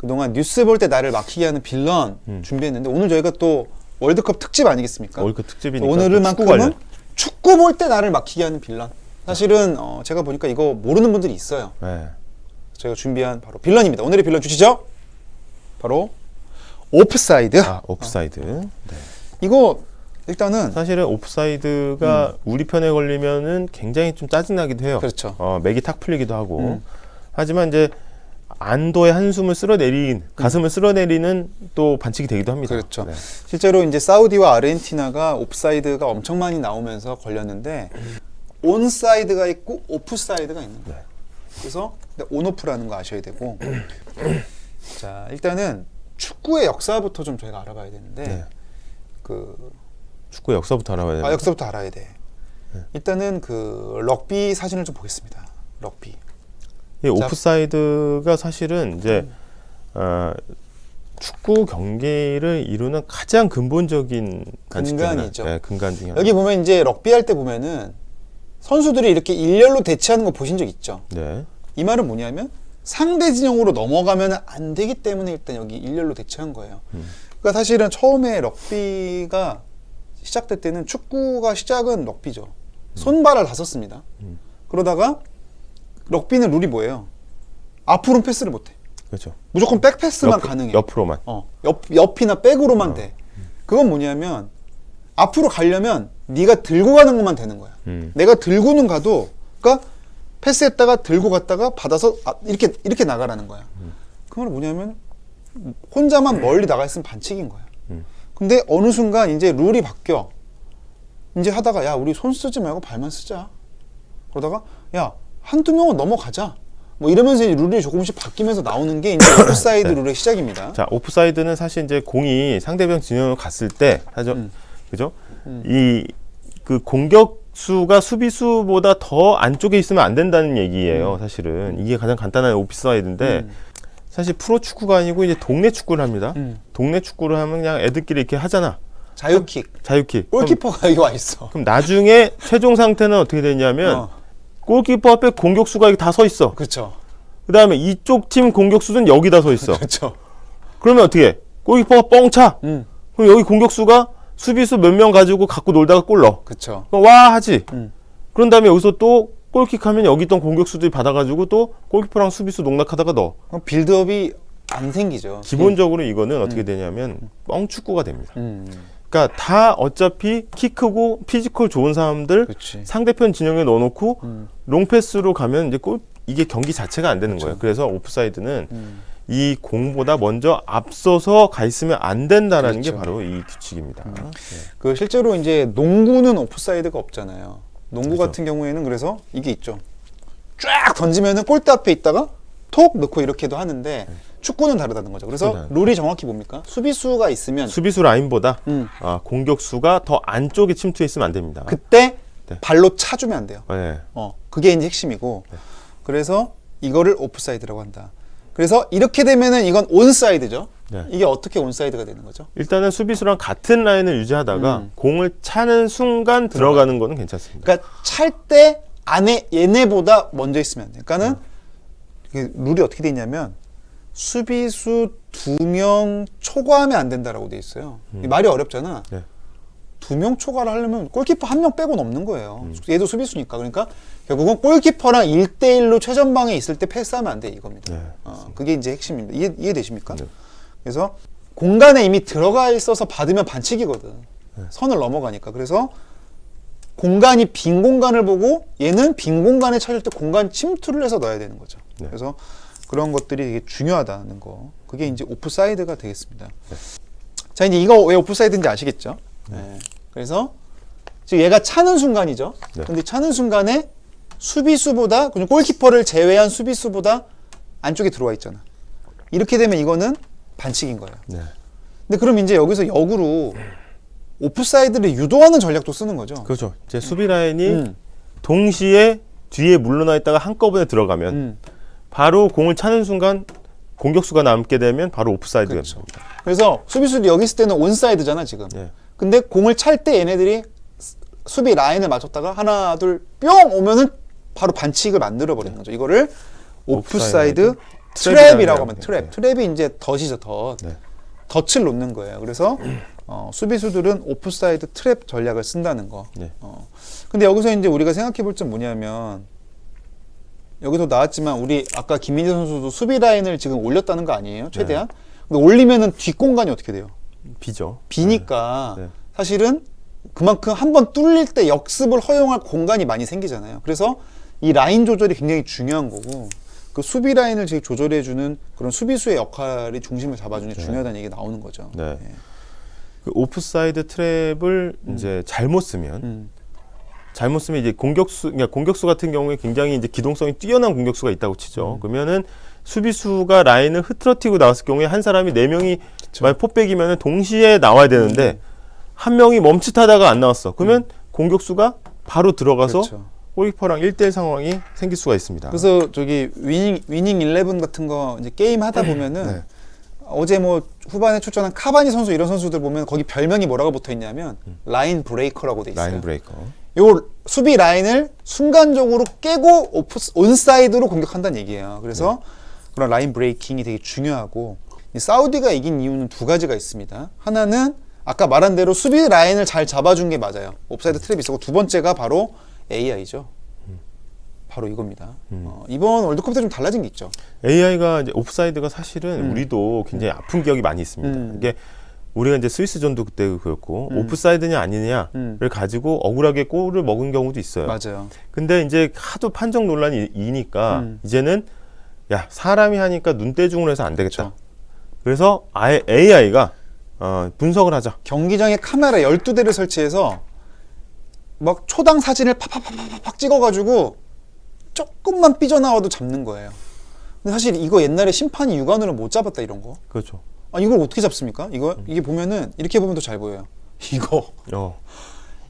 그동안 뉴스 볼 때 나를 막히게 하는 빌런 음. 준비했는데 오늘 저희가 또 월드컵 특집 아니겠습니까? 월급 특집이니까 오늘은 또 축구 관련. 만큼은 축구 볼 때 나를 막히게 하는 빌런. 사실은 어, 제가 보니까 이거 모르는 분들이 있어요. 네. 저희가 준비한 바로 빌런입니다. 오늘의 빌런 주시죠. 바로 오프사이드. 아 옵사이드. 네. 이거 일단은 사실은 옵사이드가 우리 편에 걸리면은 굉장히 좀 짜증나기도 해요. 음. 그렇죠. 어, 맥이 탁 풀리기도 하고. 음. 하지만 이제 안도의 한숨을 쓸어내린 가슴을 쓸어내리는 또 반칙이 되기도 합니다. 그렇죠. 네. 실제로 이제 사우디와 아르헨티나가 옵사이드가 엄청 많이 나오면서 걸렸는데 온사이드가 있고 오프사이드가 있는 거예요. 그래서 온오프라는 거 아셔야 되고 자 일단은 축구의 역사부터 좀 저희가 알아봐야 되는데 네. 그 축구 역사부터 알아봐야 돼요. 아, 역사부터 알아야 돼. 일단은 그 럭비 사진을 좀 보겠습니다. 럭비. 이 오프사이드가 사실은 이제 어, 축구 경기를 이루는 가장 근본적인 반칙 중에 하나. 근간이죠. 네, 근간 중에 하나. 여기 보면 이제 럭비 할 때 보면은 선수들이 이렇게 일렬로 대치하는 거 보신 적 있죠? 네. 이 말은 뭐냐면 상대 진영으로 넘어가면 안 되기 때문에 일단 여기 일렬로 대치한 거예요. 음. 그러니까 사실은 처음에 럭비가 시작될 때는 축구가 시작은 럭비죠. 손발을 다 썼습니다. 음. 그러다가 럭비는 룰이 뭐예요? 앞으로는 패스를 못해. 그렇죠. 무조건 백 패스만 옆, 가능해. 옆으로만. 어, 옆, 옆이나 백으로만 돼. 그건 뭐냐면 앞으로 가려면 네가 들고 가는 것만 되는 거야. 음. 내가 들고는 가도 그러니까 패스했다가 들고 갔다가 받아서 아, 이렇게 이렇게 나가라는 거야. 그 말은 뭐냐면 혼자만 멀리 나가 있으면 반칙인 거야. 음. 근데 어느 순간 이제 룰이 바뀌어. 이제 하다가 야 우리 손 쓰지 말고 발만 쓰자. 그러다가 야 한두 명은 넘어가자. 뭐 이러면서 이제 룰이 조금씩 바뀌면서 나오는 게 이제 오프사이드 네. 룰의 시작입니다. 자, 오프사이드는 사실 이제 공이 상대방 진영으로 갔을 때, 하죠. 음. 그죠? 이그 공격 수가 수비수보다 더 안쪽에 있으면 안 된다는 얘기예요. 사실은 이게 가장 간단한 오프사이드인데 음. 사실 프로 축구가 아니고 이제 동네 축구를 합니다. 음. 동네 축구를 하면 그냥 애들끼리 이렇게 하잖아. 자유킥. 자유킥. 골키퍼가 여기 와 있어. 그럼 나중에 최종 상태는 어떻게 되냐면 어, 골키퍼 앞에 공격수가 다서 있어. 그렇죠. 그 다음에 이쪽 팀 공격수는 여기다 서 있어. 그렇죠. 그러면 어떻게? 해? 골키퍼가 뻥 차. 음, 그럼 여기 공격수가 수비수 몇 명 가지고 갖고 놀다가 골 넣어. 그렇죠. 그럼 와 하지. 음. 그런 다음에 여기서 또 골킥하면 여기 있던 공격수들이 받아가지고 또 골키퍼랑 수비수 농락하다가 넣어. 그럼 빌드업이 안 생기죠. 기본적으로 이거는 어떻게 되냐면 뻥 축구가 됩니다. 음, 그러니까 다 어차피 키 크고 피지컬 좋은 사람들 그렇지. 상대편 진영에 넣어놓고 음, 롱패스로 가면 이제 골 이게 경기 자체가 안 되는 거예요. 그래서 오프사이드는 음. 이 공보다 먼저 앞서서 가 있으면 안 된다라는 게 그렇죠. 바로 이 규칙입니다. 네. 그 실제로 이제 농구는 오프사이드가 없잖아요. 농구 그렇죠. 같은 경우에는 그래서 이게 있죠. 쫙 던지면은 골대 앞에 있다가 톡 넣고 이렇게도 하는데 축구는 다르다는 거죠. 그래서 축구는 룰이 정확히 뭡니까? 수비수가 있으면 수비수 라인보다 음, 아, 공격수가 더 안쪽에 침투해 있으면 안 됩니다. 그때 네. 발로 차주면 안 돼요. 네. 어, 그게 이제 핵심이고. 네. 그래서 이거를 오프사이드라고 한다. 그래서 이렇게 되면은 이건 온사이드죠. 네. 이게 어떻게 온사이드가 되는 거죠? 일단은 수비수랑 같은 라인을 유지하다가 음. 공을 차는 순간 들어가는 거는 괜찮습니다. 그러니까 찰 때 안에 얘네보다 먼저 있으면 안 돼. 그러니까는 이게 룰이 어떻게 돼 있냐면 수비수 두 명 초과하면 안 된다라고 돼 있어요. 이 말이 어렵잖아. 네. 두명 초과를 하려면 골키퍼 한 명 빼고 넘는 거예요. 얘도 수비수니까. 그러니까 결국은 골키퍼랑 1대1로 최전방에 있을 때 패스하면 안 돼 이겁니다. 네, 어, 그게 이제 핵심입니다. 이해, 이해되십니까? 네. 그래서 공간에 이미 들어가 있어서 받으면 반칙이거든. 네. 선을 넘어가니까. 그래서 공간이 빈 공간을 보고 얘는 빈 공간에 찾을 때 공간 침투를 해서 넣어야 되는 거죠. 네. 그래서 그런 것들이 되게 중요하다는 거. 그게 이제 오프사이드가 되겠습니다. 네. 자, 이제 이거 왜 오프사이드인지 아시겠죠? 네. 그래서 지금 얘가 차는 순간이죠. 네. 근데 차는 순간에 수비수보다 그냥 골키퍼를 제외한 수비수보다 안쪽에 들어와 있잖아. 이렇게 되면 이거는 반칙인 거예요. 네. 근데 그럼 이제 여기서 역으로 오프사이드를 유도하는 전략도 쓰는 거죠. 그렇죠. 이제 수비 라인이 음, 동시에 뒤에 물러나 있다가 한꺼번에 들어가면 음. 바로 공을 차는 순간 공격수가 남게 되면 바로 오프사이드가 그렇죠. 됩니다. 그래서 수비수들이 여기 있을 때는 온사이드잖아 지금. 네. 근데 공을 찰 때 얘네들이 수- 수비 라인을 맞췄다가 하나 둘 뿅 오면은 바로 반칙을 만들어 버리는 거죠. 이거를 오프사이드 오프사이드 트랩이라고 하면 네. 트랩. 트랩이 이제 덫이죠, 덫. 네. 덫을 놓는 거예요. 그래서 어, 수비수들은 오프사이드 트랩 전략을 쓴다는 거. 네. 어. 근데 여기서 이제 우리가 생각해 볼 점 뭐냐면 여기서 나왔지만 우리 아까 김민재 선수도 수비 라인을 지금 올렸다는 거 아니에요? 최대한. 근데 올리면은 뒷공간이 어떻게 돼요? 비죠. 비니까 네. 사실은 그만큼 한 번 뚫릴 때 역습을 허용할 공간이 많이 생기잖아요. 그래서 이 라인 조절이 굉장히 중요한 거고 그 수비 라인을 지금 조절해주는 그런 수비수의 역할이 중심을 잡아주는 게 중요하다는 얘기 가 나오는 거죠. 네. 예. 그 오프사이드 트랩을 이제 잘못 쓰면 음. 잘못 쓰면 이제 공격수 그러니까 공격수 같은 경우에 굉장히 이제 기동성이 뛰어난 공격수가 있다고 치죠. 음. 그러면은 수비수가 라인을 흐트러뜨리고 나왔을 경우에 한 사람이 네 명이 만약 포백이면은 동시에 나와야 되는데 음. 한 명이 멈칫하다가 안 나왔어. 그러면 공격수가 바로 들어가서 그렇죠. 골키퍼랑 1대1 상황이 생길 수가 있습니다. 그래서 저기 위닝 위닝 11 같은 거 이제 게임 하다 보면은 네. 어제 뭐 후반에 출전한 카바니 선수 이런 선수들 보면 거기 별명이 뭐라고 붙어 있냐면 라인 브레이커라고 돼 있어요. 라인 브레이커. 요 수비 라인을 순간적으로 깨고 오프 온사이드로 공격한다는 얘기예요. 그래서 그런 라인 브레이킹이 되게 중요하고 이 사우디가 이긴 이유는 두 가지가 있습니다. 하나는 아까 말한 대로 수비 라인을 잘 잡아준 게 맞아요. 옵사이드 트랩이 있었고 두 번째가 바로 AI죠. 바로 이겁니다. 어, 이번 월드컵 때 좀 달라진 게 있죠. AI가 이제 옵사이드가 사실은 음. 우리도 굉장히 아픈 기억이 많이 있습니다. 음. 이게 우리가 이제 스위스전도 그때 그렇고 오프사이드냐 아니냐를 음. 가지고 억울하게 골을 먹은 경우도 있어요. 맞아요. 근데 이제 하도 판정 논란이 이니까 음. 이제는 야 사람이 하니까 눈대중으로 해서 안 되겠다. 그렇죠. 그래서 아예 AI가 어, 분석을 하자. 경기장에 카메라 12대를 설치해서 막 초당 사진을 팍팍팍팍팍 찍어가지고 조금만 삐져나와도 잡는 거예요. 근데 사실 이거 옛날에 심판이 육안으로 못 잡았다 이런 거. 그렇죠. 아 이걸 어떻게 잡습니까? 이거 이게 보면은 이렇게 보면 더 잘 보여요. 이거 어,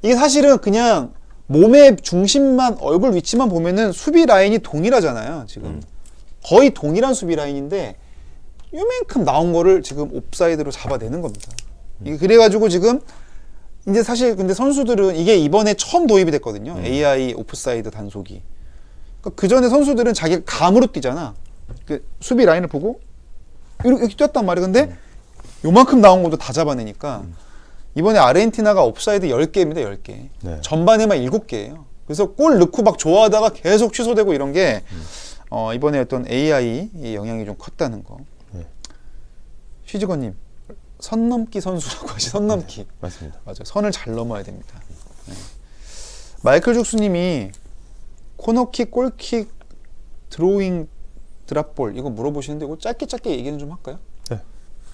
이게 사실은 그냥 몸의 중심만 얼굴 위치만 보면은 수비 라인이 동일하잖아요. 지금 거의 동일한 수비 라인인데 요만큼 나온 거를 지금 옵사이드로 잡아내는 겁니다. 이게 그래가지고 지금 이제 사실 근데 선수들은 이게 이번에 처음 도입이 됐거든요. AI 오프사이드 단속이. 그러니까 그 전에 선수들은 자기 가 감으로 뛰잖아. 그 수비 라인을 보고 이렇게, 이렇게 뛰었단 말이야. 근데 요만큼 나온 것도 다 잡아내니까 이번에 아르헨티나가 옵사이드 10개입니다. 10개. 네. 전반에만 7개예요. 그래서 골 넣고 막 좋아하다가 계속 취소되고 이런 게 어, 이번에 어떤 AI의 영향이 좀 컸다는 거. 네. 쉬지건님 선 넘기 선수라고 하시 선 넘기. 맞습니다. 맞아요. 선을 잘 넘어야 됩니다. 네. 마이클 죽수님이 코너킥, 골킥, 드로잉, 드랍볼 이거 물어보시는데 이거 짧게 짧게 얘기는 좀 할까요? 네.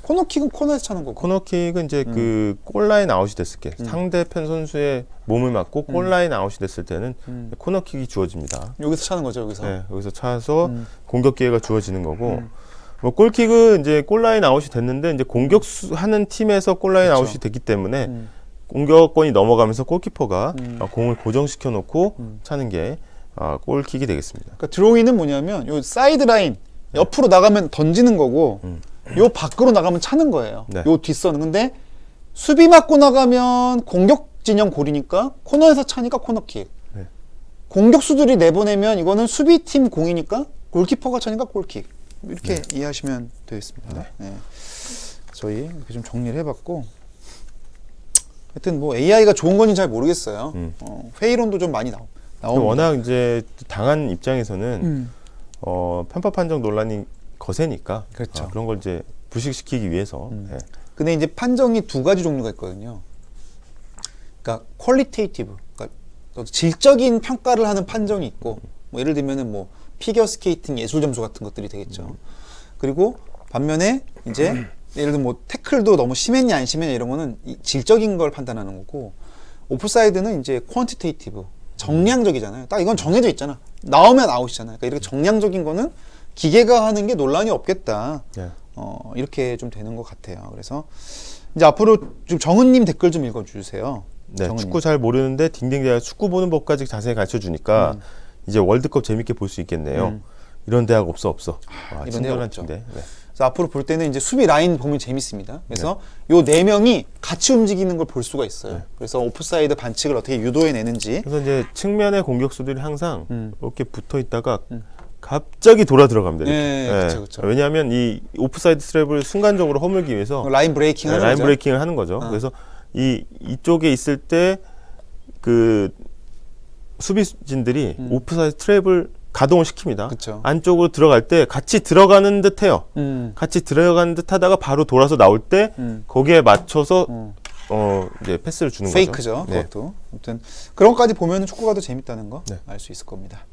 코너킥은 코너에서 차는 거고. 코너킥은 이제 음. 그 골라인 아웃이 됐을 때 상대편 선수의 몸을 맞고 골라인 아웃이 됐을 때는 음. 코너킥이 주어집니다. 여기서 차는 거죠. 여기서. 네, 여기서 차서 음. 공격 기회가 주어지는 거고 뭐 골킥은 이제 골라인 아웃이 됐는데 이제 공격하는 팀에서 골라인 그렇죠. 아웃이 됐기 때문에 음. 공격권이 넘어가면서 골키퍼가 음. 어, 공을 고정시켜 놓고 음. 차는 게 어, 골킥이 되겠습니다. 그러니까 드로잉은 뭐냐면 요 사이드 라인 옆으로 나가면 던지는 거고 음. 요 밖으로 나가면 차는 거예요. 네. 요 뒷선은 근데 수비 맞고 나가면 공격 진영 골이니까 코너에서 차니까 코너킥. 네. 공격수들이 내보내면 이거는 수비팀 공이니까 골키퍼가 차니까 골킥. 이렇게 이해하시면 되겠습니다. 네. 저희 이렇게 좀 정리를 해봤고 하여튼 뭐 AI가 좋은 건지 잘 모르겠어요. 음. 어, 회의론도 좀 많이 나오. 나옵니다. 워낙 이제 당한 입장에서는 음. 어, 편파 판정 논란이 거세니까 그렇죠. 아, 그런 걸 이제 부식시키기 위해서 음. 예. 근데 이제 판정이 두 가지 종류가 있거든요. 그러니까 퀄리테이티브, 그러니까 질적인 평가를 하는 판정이 있고, 뭐 예를 들면은 뭐 피겨 스케이팅 예술 점수 같은 것들이 되겠죠. 그리고 반면에 이제 예를 들면 뭐 태클도 너무 심했냐 안 심했냐 이런 거는 이 질적인 걸 판단하는 거고, 오프사이드는 이제 퀀티테이티브, 정량적이잖아요. 딱 이건 정해져 있잖아. 나오면 아웃이잖아요. 그러니까 이렇게 정량적인 거는 기계가 하는 게 논란이 없겠다. 예. 어, 이렇게 좀 되는 것 같아요. 그래서 이제 앞으로 좀 정은님 댓글 좀 읽어주세요. 네, 정은님. 축구 잘 모르는데 딩딩대가 축구 보는 법까지 자세히 가르쳐 주니까 음. 이제 월드컵 재밌게 볼 수 있겠네요. 음. 이런 대학 없어 없어. 아, 이런 대학 없죠. 네. 그래서 앞으로 볼 때는 이제 수비 라인 보면 재밌습니다. 그래서 요 네 명이 같이 움직이는 걸 볼 수가 있어요. 네. 그래서 오프사이드 반칙을 어떻게 유도해 내는지. 그래서 이제 측면의 공격수들이 항상 음. 이렇게 붙어 있다가 음. 갑자기 돌아 들어갑니다. 이렇게. 네, 그쵸, 그쵸. 왜냐하면 이 오프사이드 트랩을 순간적으로 허물기 위해서 라인 브레이킹 네, 하는 라인 거죠. 브레이킹을 하는 거죠. 어. 그래서 이 이쪽에 있을 때 그 수비진들이 음. 오프사이드 트랩을 가동을 시킵니다. 그쵸. 안쪽으로 들어갈 때 같이 들어가는 듯해요. 음. 같이 들어가는 듯하다가 바로 돌아서 나올 때 음. 거기에 맞춰서 음. 어 이제 패스를 주는 페이크죠. 거죠. 네. 그것도. 아무튼 그런 것까지 보면 축구가 더 재밌다는 거 네. 알수 있을 겁니다.